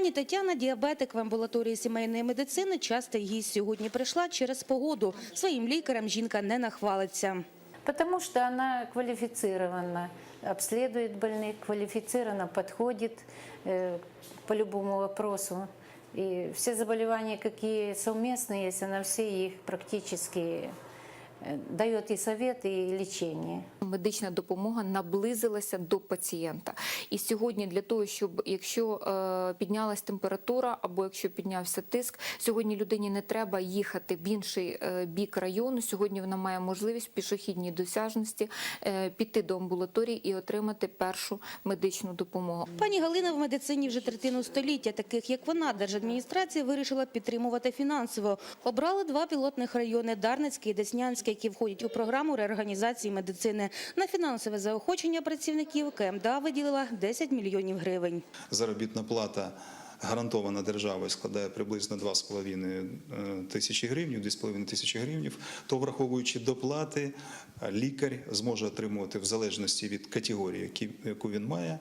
Пані Тетяна, діабетик в амбулаторії сімейної медицини, часто гість сьогодні прийшла через погоду. Своїм лікарем жінка не нахвалиться. Потому что она квалифицированно обследует больных, квалифицированно подходит э, по любому вопросу. И все заболевания, какие совместные есть, она все их практически э, дает и совет, и лечение. Медична допомога наблизилася до пацієнта. І сьогодні для того, щоб якщо е, піднялась температура або якщо піднявся тиск, сьогодні людині не треба їхати в інший е, бік району. Сьогодні вона має можливість в пішохідній досяжності е, піти до амбулаторії і отримати першу медичну допомогу. Пані Галина в медицині вже третину століття. Таких як вона, держадміністрація вирішила підтримувати фінансово. Обрали два пілотних райони Дарницький і Деснянський, які входять у програму реорганізації медицини. На фінансове заохочення працівників КМДА виділила 10 мільйонів гривень. Заробітна плата гарантована державою складає приблизно 2,5 е, тисячі гривень, 2,5 тисячі гривень, то враховуючи доплати, лікар зможе отримувати в залежності від категорії, які- яку він має,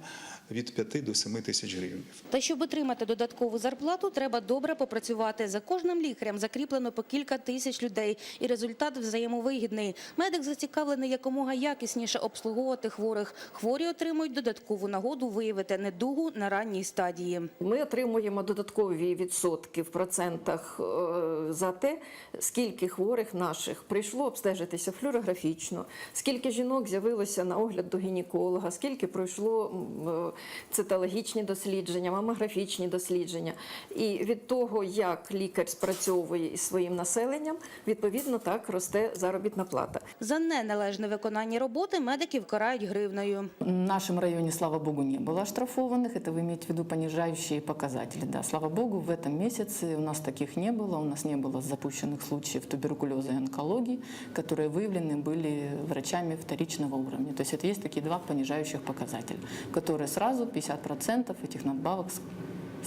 від 5 до 7 тисяч гривень. Та щоб отримати додаткову зарплату, треба добре попрацювати. За кожним лікарем закріплено по кілька тисяч людей, і результат взаємовигідний. Медик зацікавлений якомога якісніше обслуговувати хворих. Хворі отримують додаткову нагоду виявити недугу на ранній стадії. Ми отримуємо додаткові відсотки в процентах е, за те, скільки хворих наших прийшло обстежитися флюорографічно, скільки жінок з'явилося на огляд до гінеколога, скільки пройшло м, е, цитологічні дослідження, мамографічні дослідження. І від того, як лікар спрацьовує із своїм населенням, відповідно так росте заробітна плата. За неналежне виконання роботи медиків карають гривною. В нашем районе, слава богу, не было оштрафованных. Это вы имеете в виду понижающие показатели. Да, слава богу, в этом месяце у нас таких не было. У нас не было запущенных случаев туберкулеза и онкологии, которые выявлены были врачами вторичного уровня. То есть это есть такие два понижающих показателя, которые сразу 50% этих надбавок с-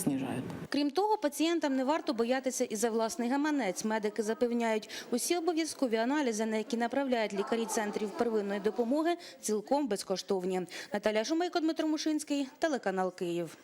снижают. Крім того, пацієнтам не варто боятися і за власний гаманець. Медики запевняють, усі обов'язкові аналізи, на які направляють лікарі центрів первинної допомоги, цілком безкоштовні. Наталя Шумейко, Дмитро Мушинський, телеканал Київ.